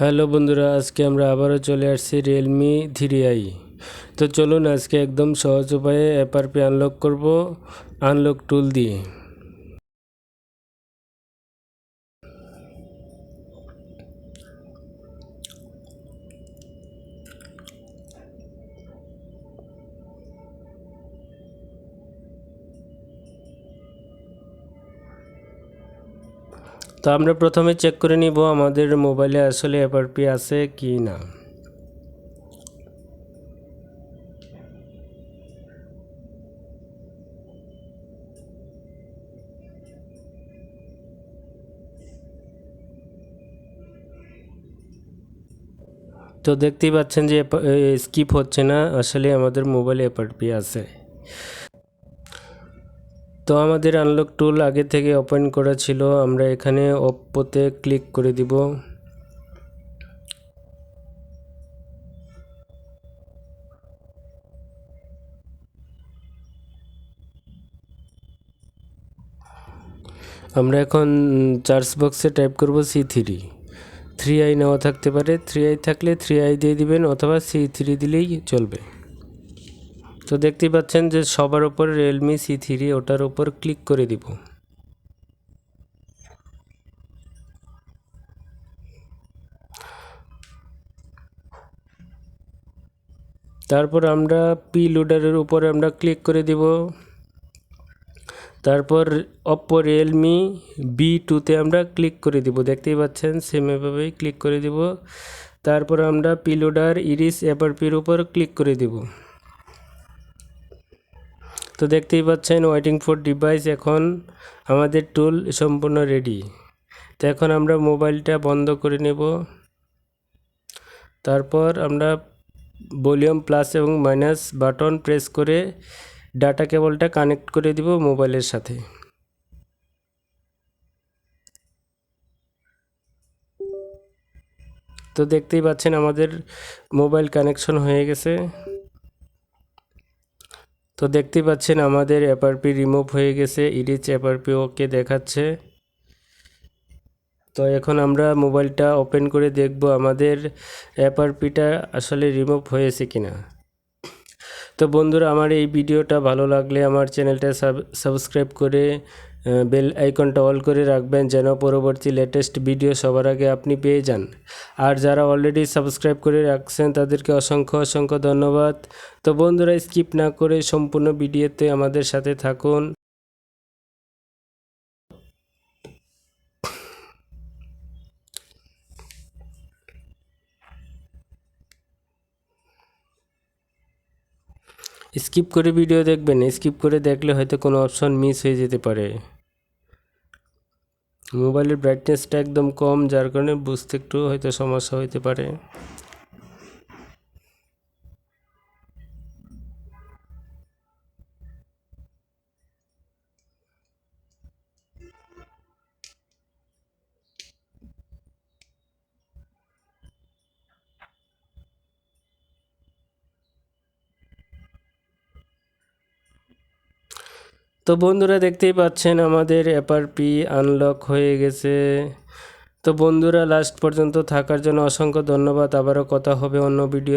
Hello বন্ধুরা, আজকে আমরা আবারও চলে আসছি রিয়েলমি থ্রি আই তো চলুন আজকে একদম সহজ উপায়ে অ্যাপারপি আনলক করব আনলক টুল দিয়ে। তো আমরা প্রথমে চেক করে নিব আমাদের মোবাইলে আসলে অ্যাপারপি আছে কি না। তো দেখতেই পাচ্ছেন যে স্কিপ হচ্ছে না, আসলে আমাদের মোবাইলে অ্যাপারপি আছে। তো আমাদের আনলক টুল আগে থেকে ওপেন করা ছিল, আমরা এখানে ওপ্পোতে ক্লিক করে দিব। আমরা এখন চার্জ বক্সে টাইপ করব সি থ্রি থ্রি আই নেওয়া থাকতে পারে থ্রি আই থাকলে থ্রি আই দিয়ে দিবেন, অথবা সি থ্রি দিলেই চলবে। তো দেখতেই পাচ্ছেন যে সবার ওপর রিয়েলমি সি থ্রি ওটার ওপর ক্লিক করে দিব। তারপর আমরা পি লোডারের উপরে আমরা ক্লিক করে দিব। তারপর অপ্পো রিয়েলমি বি টুতে আমরা ক্লিক করে দিব। দেখতেই পাচ্ছেন সেম এভাবেই ক্লিক করে দিব। তারপর আমরা পিলোডার ইরিস অ্যাপারপির উপর ক্লিক করে দিব। তো দেখতেই পাচ্ছেন ওয়েটিং ফর ডিভাইস এখন আমাদের টুল সম্পূর্ণ রেডি তো এখন আমরা মোবাইলটা বন্ধ করে নেব। তারপর আমরা ভলিউম প্লাস এবং মাইনাস বাটন প্রেস করে ডাটা কেবলটা কানেক্ট করে দিব মোবাইলের সাথে। তো দেখতেই পাচ্ছেন আমাদের মোবাইল কানেকশন হয়ে গেছে। তো দেখতে পাচ্ছেন আমাদের অ্যাপারপি রিমুভ হয়ে গেছে, ইরিচ অ্যাপারপি ওকে দেখাচ্ছে। তো এখন আমরা মোবাইলটা ওপেন করে দেখব আমাদের অ্যাপারপিটা আসলে রিমুভ হয়েছে কিনা। তো বন্ধুরা, আমার এই ভিডিওটা ভালো লাগলে আমার চ্যানেলটা সাবস্ক্রাইব করে বেল আইকনটা অল করে রাখবেন যেন পরবর্তী লেটেস্ট ভিডিও সবার আগে আপনি পেয়ে যান। আর যারা অলরেডি সাবস্ক্রাইব করে রাখছেন, তাদেরকে অসংখ্য অসংখ্য ধন্যবাদ। তো বন্ধুরা স্কিপ না করে সম্পূর্ণ ভিডিওতে আমাদের সাথে থাকুন। স্কিপ করে ভিডিও দেখবেন, স্কিপ করে দেখলে হয়তো কোনো অপশন মিস হয়ে যেতে পারে। মোবাইলের ব্রাইটনেসটা একদম কম, যার কারণে বুঝতে একটু হয়তো সমস্যা হইতে পারে। তো বন্ধুরা দেখতেই পাচ্ছেন আমাদের অ্যাপারপি আনলক হয়ে গেছে। তো বন্ধুরা লাস্ট পর্যন্ত থাকার জন্য অসংখ্য ধন্যবাদ। আবারও কথা হবে অন্য ভিডিও